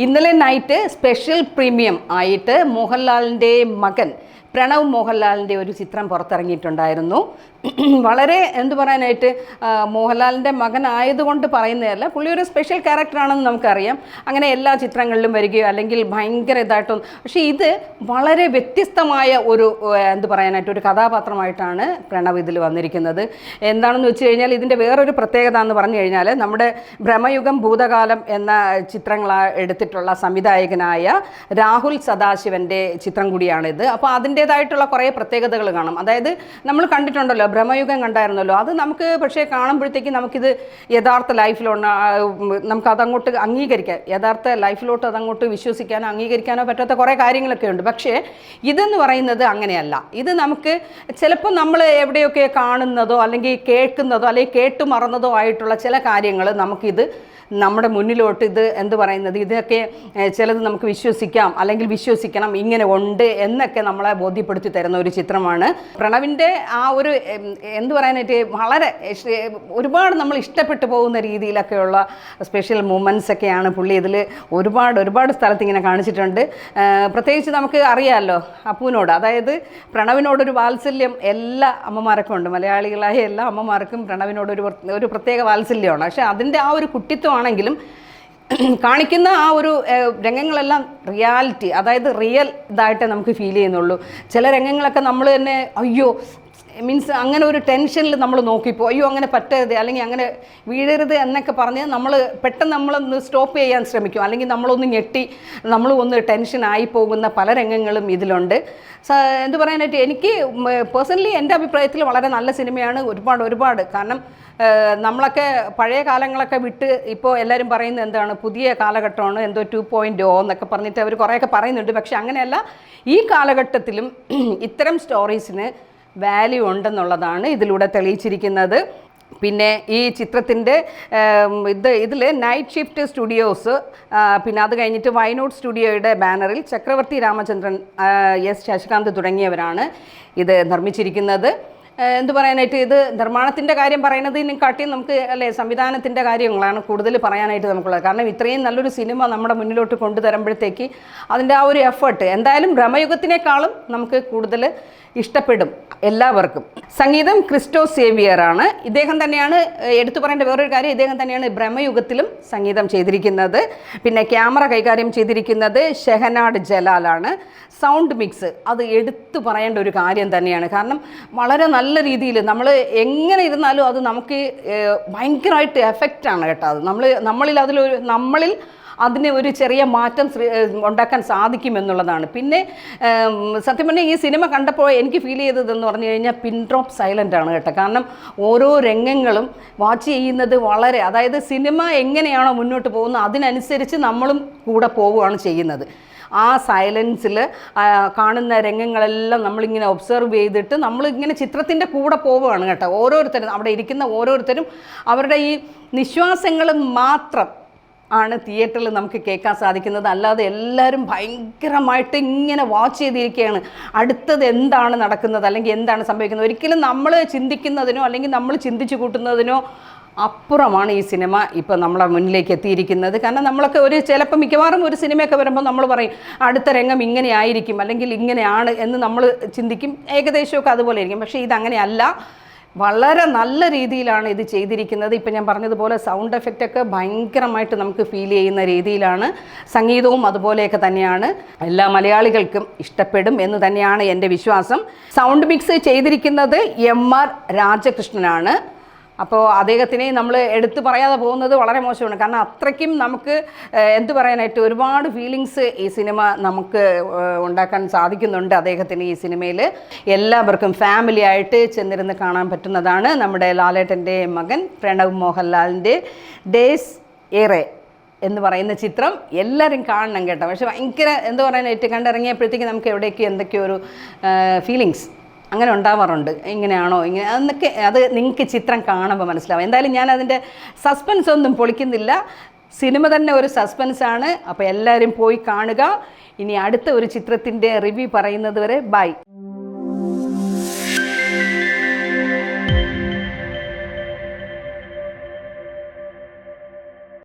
ഇന്നലെ night special premium ആയിട്ട് മോഹൻലാലിന്റെ മകൻ പ്രണവ് മോഹൻലാലിന്റെ ഒരു ചിത്രം പുറത്തിറങ്ങിയിട്ടുണ്ടായിരുന്നു. വളരെ എന്തു പറയാനായിട്ട് മോഹൻലാലിന്റെ മകനായതുകൊണ്ട് പറയുന്നതല്ല. പുള്ളി ഒരു സ്പെഷ്യൽ ക്യാരക്ടറാണെന്ന് നമുക്കറിയാം. അങ്ങനെ എല്ലാ ചിത്രങ്ങളിലും വരികയോ അല്ലെങ്കിൽ ഭയങ്കര ഇതായിട്ടൊന്നും പക്ഷേ ഇത് വളരെ വ്യത്യസ്തമായ ഒരു എന്ത് പറയാനായിട്ട് ഒരു കഥാപാത്രമായിട്ടാണ് പ്രണവ് ഇതിൽ വന്നിരിക്കുന്നത്. എന്താണെന്ന് വെച്ച് കഴിഞ്ഞാൽ ഇതിന്റെ വേറൊരു പ്രത്യേകത എന്ന് പറഞ്ഞു കഴിഞ്ഞാൽ നമ്മുടെ ഭ്രമയുഗം ഭൂതകാലം എന്ന ചിത്രങ്ങൾ എടുത്തിട്ടുള്ള സംവിധായകനായ രാഹുൽ സദാശിവന്റെ ചിത്രം കൂടിയാണിത്. അപ്പോൾ അതിന്റേതായിട്ടുള്ള കുറേ പ്രത്യേകതകൾ കാണും. അതായത് നമ്മൾ കണ്ടിട്ടുണ്ടല്ലോ ഭ്രമയുഗം കണ്ടായിരുന്നല്ലോ. അത് നമുക്ക് പക്ഷേ കാണുമ്പോഴത്തേക്ക് നമുക്കിത് യഥാർത്ഥ ലൈഫിലുള്ള നമുക്ക് അതങ്ങോട്ട് അംഗീകരിക്കാൻ യഥാർത്ഥ ലൈഫിലോട്ട് അതങ്ങോട്ട് വിശ്വസിക്കാനോ അംഗീകരിക്കാനോ പറ്റാത്ത കുറേ കാര്യങ്ങളൊക്കെ ഉണ്ട്. പക്ഷേ ഇതെന്ന് പറയുന്നത് അങ്ങനെയല്ല. ഇത് നമുക്ക് ചിലപ്പോൾ നമ്മൾ എവിടെയൊക്കെ കാണുന്നതോ അല്ലെങ്കിൽ കേൾക്കുന്നതോ അല്ലെങ്കിൽ കേട്ടു മറന്നതോ ആയിട്ടുള്ള ചില കാര്യങ്ങൾ നമുക്കിത് നമ്മുടെ മുന്നിലോട്ട് ഇത് എന്ത് പറയുന്നത്? ഇതൊക്കെ ചിലത് നമുക്ക് വിശ്വസിക്കാം അല്ലെങ്കിൽ വിശ്വസിക്കണം ഇങ്ങനെ ഉണ്ട് എന്നൊക്കെ നമ്മളെ ബോധ്യപ്പെടുത്തി തരുന്ന ഒരു ചിത്രമാണ് പ്രണവിന്റെ ആ ഒരു എന്ത് പറയാനായിട്ട് വളരെ ഒരുപാട് നമ്മൾ ഇഷ്ടപ്പെട്ടു പോകുന്ന രീതിയിലൊക്കെയുള്ള സ്പെഷ്യൽ മൂമെന്റ്സ് ഒക്കെയാണ് പുള്ളി ഇതിൽ ഒരുപാട് ഒരുപാട് സ്ഥലത്ത് ഇങ്ങനെ കാണിച്ചിട്ടുണ്ട്. പ്രത്യേകിച്ച് നമുക്ക് അറിയാമല്ലോ അപ്പുവിനോട്. അതായത് പ്രണവിനോടൊരു വാത്സല്യം എല്ലാ അമ്മമാർക്കും ഉണ്ട്. മലയാളികളായ എല്ലാ അമ്മമാർക്കും പ്രണവിനോടൊരു ഒരു പ്രത്യേക വാത്സല്യമാണ്. പക്ഷേ അതിന്റെ ആ ഒരു കുട്ടിത്വമാണെങ്കിലും കാണിക്കുന്ന ആ ഒരു രംഗങ്ങളെല്ലാം റിയാലിറ്റി അതായത് റിയൽ ഇതായിട്ട് നമുക്ക് ഫീൽ ചെയ്യുന്നുള്ളൂ. ചില രംഗങ്ങളൊക്കെ നമ്മൾ തന്നെ അയ്യോ മീൻസ് അങ്ങനെ ഒരു ടെൻഷനിൽ നമ്മൾ നോക്കിപ്പോ അയ്യോ അങ്ങനെ പറ്റരുത് അല്ലെങ്കിൽ അങ്ങനെ വീഴരുത് എന്നൊക്കെ പറഞ്ഞ് നമ്മൾ പെട്ടെന്ന് നമ്മളൊന്ന് സ്റ്റോപ്പ് ചെയ്യാൻ ശ്രമിക്കും. അല്ലെങ്കിൽ നമ്മളൊന്ന് ഞെട്ടി നമ്മൾ ഒന്ന് ആയി പോകുന്ന പല രംഗങ്ങളും ഇതിലുണ്ട്. എന്ത് പറയാനായിട്ട് എനിക്ക് പേഴ്സണലി എന്റെ അഭിപ്രായത്തിൽ വളരെ നല്ല സിനിമയാണ് ഒരുപാട് ഒരുപാട്. കാരണം നമ്മളൊക്കെ പഴയ കാലങ്ങളൊക്കെ വിട്ട് ഇപ്പോൾ എല്ലാവരും പറയുന്നത് എന്താണ് പുതിയ കാലഘട്ടമാണ് എന്തോ ടു പോയിന്റ് ഓ എന്നൊക്കെ പറഞ്ഞിട്ട് അവർ കുറേയൊക്കെ പറയുന്നുണ്ട്. പക്ഷെ അങ്ങനെയല്ല. ഈ കാലഘട്ടത്തിലും ഇത്തരം സ്റ്റോറീസിന് വാല്യൂ ഉണ്ടെന്നുള്ളതാണ് ഇതിലൂടെ തെളിയിച്ചിരിക്കുന്നത്. പിന്നെ ഈ ചിത്രത്തിന്റെ ഇത് ഇതിൽ നൈറ്റ് ഷിഫ്റ്റ് സ്റ്റുഡിയോസ് പിന്നെ അത് കഴിഞ്ഞിട്ട് വയനോട് സ്റ്റുഡിയോയുടെ ബാനറിൽ ചക്രവർത്തി രാമചന്ദ്രൻ എസ് ശശികാന്ത് തുടങ്ങിയവരാണ് ഇത് നിർമ്മിച്ചിരിക്കുന്നത്. എന്തു പറയാനായിട്ട് ഇത് നിർമ്മാണത്തിന്റെ കാര്യം പറയുന്നതിനും കാട്ടി നമുക്ക് അല്ലേ സംവിധാനത്തിന്റെ കാര്യങ്ങളാണ് കൂടുതൽ പറയാനായിട്ട് നമുക്കുള്ളത്. കാരണം ഇത്രയും നല്ലൊരു സിനിമ നമ്മുടെ മുന്നിലോട്ട് കൊണ്ടുതരുമ്പോഴത്തേക്ക് അതിന്റെ ആ ഒരു എഫേർട്ട് എന്തായാലും ഭ്രമയുഗത്തിനേക്കാളും നമുക്ക് കൂടുതൽ ഇഷ്ടപ്പെടും എല്ലാവർക്കും. സംഗീതം ക്രിസ്റ്റോ സേവിയർ ആണ്. ഇദ്ദേഹം തന്നെയാണ് എടുത്തു പറയേണ്ട വേറൊരു കാര്യം ഇദ്ദേഹം തന്നെയാണ് ബ്രഹ്മയുഗത്തിലും സംഗീതം ചെയ്തിരിക്കുന്നത്. പിന്നെ ക്യാമറ കൈകാര്യം ചെയ്തിരിക്കുന്നത് ഷെഹനാഡ് ജലാലാണ് സൗണ്ട് മിക്സ് അത് എടുത്തു പറയേണ്ട ഒരു കാര്യം തന്നെയാണ്. കാരണം വളരെ നല്ല രീതിയിൽ നമ്മൾ എങ്ങനെ ഇരുന്നാലും അത് നമുക്ക് ഭയങ്കരമായിട്ട് എഫക്റ്റാണ് കേട്ടോ അത്. നമ്മൾ നമ്മളിൽ അതിലൊരു നമ്മളിൽ അതിന് ഒരു ചെറിയ മാറ്റം ഉണ്ടാക്കാൻ സാധിക്കും സാധിക്കുമെന്നുള്ളതാണ് പിന്നെ സത്യം പറഞ്ഞാൽ ഈ സിനിമ കണ്ടപ്പോൾ എനിക്ക് ഫീൽ ചെയ്തതെന്ന് പറഞ്ഞു കഴിഞ്ഞാൽ പിൻ ഡ്രോപ്പ് സൈലന്റ് ആണ് കേട്ടോ. കാരണം ഓരോ രംഗങ്ങളും വാച്ച് ചെയ്യുന്നത് വളരെ അതായത് സിനിമ എങ്ങനെയാണോ മുന്നോട്ട് പോകുന്നത് അതിനനുസരിച്ച് നമ്മളും കൂടെ പോവുകയാണ് ചെയ്യുന്നത്. ആ സൈലൻസിൽ കാണുന്ന രംഗങ്ങളെല്ലാം നമ്മളിങ്ങനെ ഒബ്സർവ് ചെയ്തിട്ട് നമ്മളിങ്ങനെ ചിത്രത്തിന്റെ കൂടെ പോവുകയാണ് കേട്ടോ. ഓരോരുത്തരും അവിടെ ഇരിക്കുന്ന ഓരോരുത്തരും അവരുടെ ഈ നിശ്വാസങ്ങൾ മാത്രം ആണ് തിയേറ്ററിൽ നമുക്ക് കേൾക്കാൻ സാധിക്കുന്നത്. അല്ലാതെ എല്ലാവരും ഭയങ്കരമായിട്ട് ഇങ്ങനെ വാച്ച് ചെയ്തിരിക്കുകയാണ്. അടുത്തത് എന്താണ് നടക്കുന്നത്? അല്ലെങ്കിൽ എന്താണ് സംഭവിക്കുന്നത്? ഒരിക്കലും നമ്മൾ ചിന്തിക്കുന്നതിനോ അല്ലെങ്കിൽ നമ്മൾ ചിന്തിച്ചു കൂട്ടുന്നതിനോ അപ്പുറമാണ് ഈ സിനിമ ഇപ്പോൾ നമ്മളെ മുന്നിലേക്ക് എത്തിയിരിക്കുന്നത്. കാരണം നമ്മളൊക്കെ ഒരു ചിലപ്പോൾ മിക്കവാറും ഒരു സിനിമയൊക്കെ വരുമ്പോൾ നമ്മൾ പറയും അടുത്ത രംഗം ഇങ്ങനെ ആയിരിക്കും അല്ലെങ്കിൽ ഇങ്ങനെയാണ് എന്ന് നമ്മൾ ചിന്തിക്കും. ഏകദേശമൊക്കെ അതുപോലെ ആയിരിക്കും. പക്ഷേ ഇതങ്ങനെയല്ല. വളരെ നല്ല രീതിയിലാണ് ഇത് ചെയ്തിരിക്കുന്നത്. ഇപ്പം ഞാൻ പറഞ്ഞതുപോലെ സൗണ്ട് എഫക്റ്റ് ഒക്കെ ഭയങ്കരമായിട്ട് നമുക്ക് ഫീൽ ചെയ്യുന്ന രീതിയിലാണ് സംഗീതവും അതുപോലെയൊക്കെ തന്നെയാണ്. എല്ലാ മലയാളികൾക്കും ഇഷ്ടപ്പെടും എന്ന് തന്നെയാണ് എന്റെ വിശ്വാസം. സൗണ്ട് മിക്സ് ചെയ്തിരിക്കുന്നത് എം ആർ രാജകൃഷ്ണനാണ്. അപ്പോൾ അദ്ദേഹത്തിനെ നമ്മൾ എടുത്തു പറയാതെ പോകുന്നത് വളരെ മോശമാണ്. കാരണം അത്രയ്ക്കും നമുക്ക് എന്ത് പറയാനായിട്ട് ഒരുപാട് ഫീലിങ്സ് ഈ സിനിമ നമുക്ക് ഉണ്ടാക്കാൻ സാധിക്കുന്നുണ്ട് അദ്ദേഹത്തിന് ഈ സിനിമയിൽ എല്ലാവർക്കും ഫാമിലി ആയിട്ട് ചെന്നിരുന്ന് കാണാൻ പറ്റുന്നതാണ് നമ്മുടെ ലാലേട്ടന്റെ മകൻ പ്രണവ് മോഹൻലാലിന്റെ ഡേസ് ഏറെ എന്ന് പറയുന്ന ചിത്രം. എല്ലാവരും കാണണം കേട്ടോ. പക്ഷെ ഭയങ്കര എന്താ പറയാനായിട്ട് കണ്ടിറങ്ങിയപ്പോഴത്തേക്ക് നമുക്ക് എവിടേക്ക് എന്തൊക്കെയോ ഒരു ഫീലിങ്സ് അങ്ങനെ ഉണ്ടാവാറുണ്ട്. ഇങ്ങനെയാണോ? ഇങ്ങനെ എന്നൊക്കെ അത് നിങ്ങൾക്ക് ചിത്രം കാണുമ്പോൾ മനസ്സിലാവും. എന്തായാലും ഞാൻ അതിന്റെ സസ്പെൻസ് ഒന്നും പൊളിക്കുന്നില്ല. സിനിമ തന്നെ ഒരു സസ്പെൻസാണ് അപ്പോൾ എല്ലാവരും പോയി കാണുക. ഇനി അടുത്ത ഒരു ചിത്രത്തിന്റെ റിവ്യൂ പറയുന്നത് വരെ ബൈ.